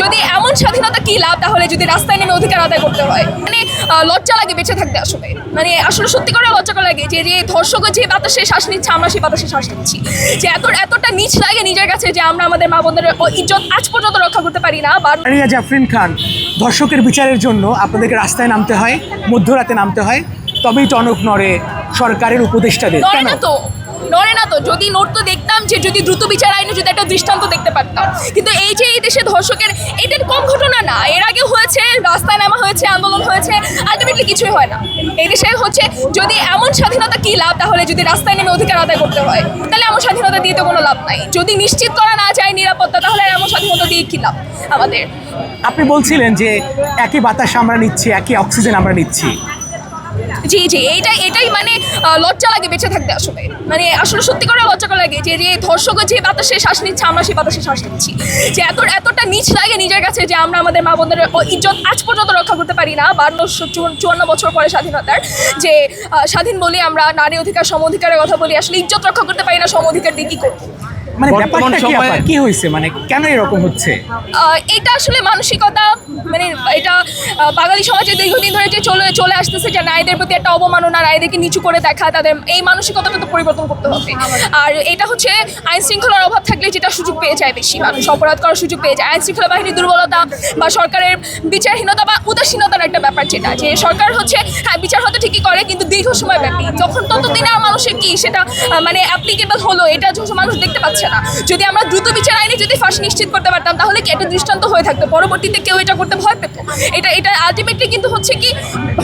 যদি এমন স্বাধীনতা কি লাভ তাহলে যদি রাস্তায় নেমে অধিকার আদায় করতে হয়? মানে লজ্জা লাগে বেঁচে থাকতে আসলে। মানে আসলে সত্যি করে লজ্জা করে লাগে যে যে ধর্ষক যে বাতাসে শ্বাস নিচ্ছে আমরা সেই বাতাসে শ্বাস নিচ্ছি। যে এত এতটা নিচ লাগে নিজের কাছে যে আমরা আমাদের মা বোনদের ইজ্জত আজ পর্যন্ত রক্ষা করতে পারি না বা রিয়া জাফরিন খান ধর্ষকের বিচারের জন্য আপনাদেরকে রাস্তায় নামতে হয় মধ্যরাতে নামতে হয় তবেই টনক নড়ে সরকারের উপদেষ্টাদের। নড়ে না তো নড়ে না তো। যদি নড়তো দেখতাম যে যদি দ্রুত বিচার আইনে যদি একটা দৃষ্টান্ত দেখতে পারতাম। কিন্তু এই যে এই দেশে ধর্ষকের এটা কম ঘটনা না। এর আগে হয়েছে, রাস্তায় নামা হয়েছে, আন্দোলন হয়েছে আলটিমেটলি কিছুই হয় না। এই দেশে হচ্ছে, যদি এমন স্বাধীনতা কি লাভ, তাহলে যদি রাস্তায় নেমে অধিকার আদায় করতে হয়, তাহলে এমন স্বাধীনতা দিয়ে তো কোনো লাভ নাই। যদি নিশ্চিত করা না যায় নিরাপত্তা, তাহলে এমন স্বাধীনতা দিয়ে কি লাভ আমাদের? আপনি বলছিলেন যে একই বাতাস আমরা নিচ্ছি, একই অক্সিজেন আমরা নিচ্ছি। জি জি এইটাই এটাই মানে লজ্জা লাগে বেঁচে থাকতে আসলে। মানে আসলে সত্যি করে লজ্জা করে লাগে যে যে ধর্ষক যে বাতাসে শ্বাস নিচ্ছে আমরা সেই বাতাসে শ্বাস নিচ্ছি। যে এত এতটা নিচ লাগে নিজের কাছে যে আমরা আমাদের মা বোনদের ইজ্জত আজ পর্যন্ত রক্ষা করতে পারি না। বান্ন চুয়ান্ন বছর পরে স্বাধীনতার যে স্বাধীন বলি আমরা নারী অধিকার সম অধিকারের কথা বলি আসলে ইজ্জত রক্ষা করতে পারি না সম অধিকার দিয়ে কি করব? মানে বর্তমান ব্যাপারটা কি হয়েছে? মানে কেন এরকম হচ্ছে? এটা আসলে মানসিকতা মানে বাঙালি সমাজে দীর্ঘদিন ধরে যে চলে চলে আসতেছে যে নারীদের প্রতি একটা অবমাননা, নারীদেরকে নিচু করে দেখা, তাদের এই মানসিকতাটা তো পরিবর্তন করতে হবে। আর এটা হচ্ছে আইন শৃঙ্খলার অভাব থাকলে যেটা সুযোগ পেয়ে যায় বেশি, মানুষ অপরাধ করার সুযোগ পেয়ে যায়। আইন শৃঙ্খলা বাহিনীর দুর্বলতা বা সরকারের বিচারহীনতা বা উদাসীনতার একটা ব্যাপার যেটা, যে সরকার হচ্ছে হ্যাঁ বিচার হয়তো ঠিকই করে, কিন্তু দীর্ঘ সময় ব্যাপী। যখন ততদিনে আর মানুষের কি সেটা মানে অ্যাপ্লিকেবল হলো, এটা মানুষ দেখতে পাচ্ছে না। যদি আমরা দ্রুত বিচার আইনে যদি ফাঁসি নিশ্চিত করতে পারতাম, তাহলে কি একটা দৃষ্টান্ত হয়ে থাকতো? পরবর্তীতে কেউ এটা করতে ভয় পেত? এটা এটা এটা আলটিমেটলি কিন্তু হচ্ছে কি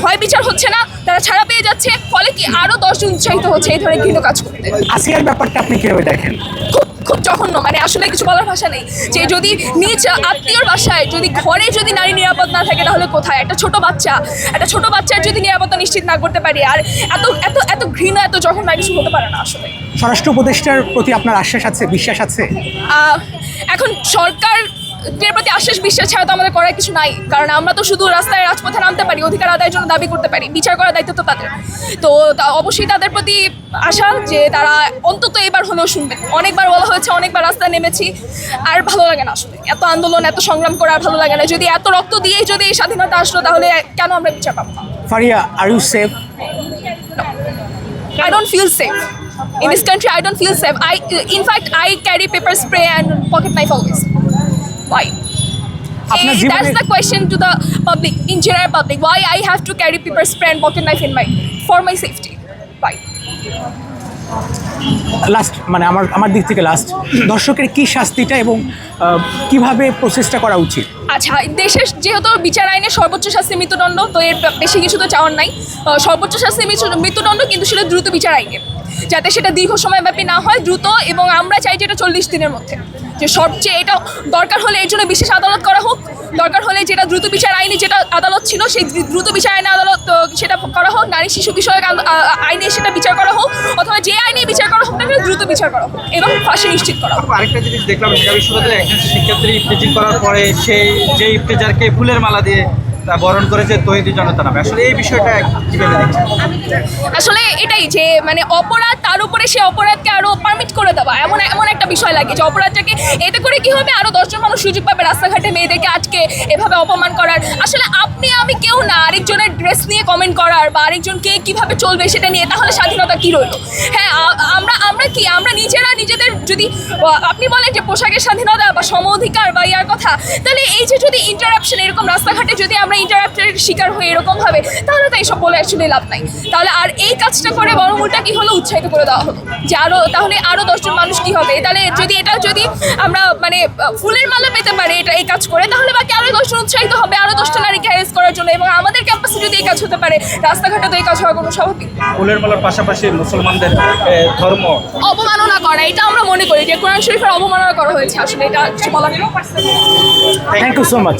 হয় বিচার হচ্ছে না তারা ছাড়া পেয়ে যাচ্ছে ফলে কি আরও দশজন উৎসাহিত হচ্ছে এই ধরনের ঘৃণ কাজ করতে। আসিয়ার ব্যাপারটা আপনি কীভাবে দেখেন? খুব খুব জঘন্য মানে আসলে কিছু বলার ভাষা নেই। যে যদি নিজ আত্মীয়র বাসায় যদি ঘরে যদি নারী নিরাপদ না থাকে তাহলে কোথায়? একটা ছোট বাচ্চা একটা ছোট বাচ্চার যদি নিরাপত্তা নিশ্চিত না করতে পারি আর এত এত এত ঘৃণা এত জঘন্য কিছু হতে পারে না আসলে। স্বরাষ্ট্র উপদেষ্টার প্রতি আপনার আশ্বাস আছে বিশ্বাস আছে? এখন সরকার এর প্রতি আশ্বাস বিশ্বাস ছাড়া তো আমাদের করার কিছু নাই। কারণ আমরা তো শুধু রাস্তায় রাজপথে নামতে পারি অধিকার আদায়ের জন্য দাবি করতে পারি। বিচার করার দায়িত্ব তো তাদের। তো অবশ্যই তাদের প্রতি আশা যে তারা অন্তত এবার হলেও শুনবেন। অনেকবার বলা হয়েছে অনেকবার রাস্তায় নেমেছি আর ভালো লাগে না আসলে। এত আন্দোলন এত সংগ্রাম করে আর ভালো লাগে না। যদি এত রক্ত দিয়েই যদি এই স্বাধীনতা আসলো তাহলে কেন আমরা বিচার পাবো না? Faria are you safe I don't feel safe. In this country, I don't feel safe. I, in fact, I carry pepper spray and pocket knife always. Why? That's the question to the public, in general public. Why I have to carry people's friend pocket knife in my for my safety? Why? Last মানে আমার আমার দিক থেকে last দর্শকের কি শাস্তিটা এবং কীভাবে প্রসেসটা করা উচিত? আচ্ছা দেশের যেহেতু বিচার আইনে সর্বোচ্চ শাস্তি মৃত্যুদণ্ড, তো এর বেশি কিছু তো চাওয়ার নাই। সর্বোচ্চ শাস্তি মৃত্যু- মৃত্যুদণ্ড কিন্তু সেটা দ্রুত বিচার আইনে। যাতে সেটা দীর্ঘ সময়ব্যাপী না হয়, দ্রুত এবং আমরা চাই যে এটা চল্লিশ দিনের মধ্যে। যে সবচেয়ে এটা দরকার হলে এর জন্য বিশেষ আদালত করা হোক দরকার হলে যেটা দ্রুত বিচার আইনে যেটা আদালত ছিল, সেই দ্রুত বিচার আইনে আদালত সেটা করা হোক। নারী শিশু বিষয়ক আইনে সেটা বিচার করা হোক, অথবা যে আইনে বিচার করা হোক না দ্রুত বিচার করা হোক এবং ফাঁসি নিশ্চিত করা হোক। আরেকটা জিনিস দেখলাম ঢাকা বিশ্ববিদ্যালয়ে একজন শিক্ষার্থী ইফতেজিং করার পরে সেই যে ইফতেজারকে ফুলের মালা দিয়ে বরণ করেছে তৈরি জনতা নামে। আসলে এই বিষয়টা কীভাবে আসলে এটাই যে মানে অপরাধ, তার উপরে সে অপরাধকে আরও পারমিট করে দেওয়া, এমন এমন একটা বিষয় লাগে যে অপরাধটাকে, এতে করে কি হবে? আরও দশজন মানুষ সুযোগ পাবে রাস্তাঘাটে মেয়েদেরকে আজকে এভাবে অপমান করার। আসলে আপনি, আমি কেউ না, আরেকজনের ড্রেস নিয়ে কমেন্ট করার বা আরেকজন কে কীভাবে চলবে সেটা নিয়ে, তাহলে স্বাধীনতা কি রইল? হ্যাঁ আমরা আমরা কি, আমরা নিজেরা নিজেদের যদি আপনি বলেন যে পোশাকের স্বাধীনতা বা সম অধিকার বা ইয়ার কথা, তাহলে এই যে যদি ইন্টারাপশন এরকম রাস্তাঘাটে যদি আমরা ইন্টারাপ্টের শিকার হয়ে এরকম হবে তাহলে তো এইসব বলে আসলে লাভ নাই। তাহলে আর এই কাজটা করে বরং উল্টা কি হলো? উৎসাহিত করে দেওয়া হলো। যে আরও তাহলে আরও দশজন মানুষ কি হবে? তাহলে যদি এটা যদি আমরা মানে ফুলের মালা পেতে পারি এটা এই কাজ করে তাহলে বাকি আরও দশজন উৎসাহিত হবে আরও দশটা নারীকে হ্যারেস করার জন্য এবং আমাদের ক্যাম্পাসে যদি এই কাজ হতে পারে রাস্তাঘাটে তো এই কাজ হওয়া কোনো স্বাভাবিক ফুলের মালার পাশাপাশি মুসলমানদের ধর্ম। অবমাননা করা এটা আমরা মনে করি যে কোরআন শরীফের অবমাননা করা হয়েছে আসলে এটা নেই। Thank you so much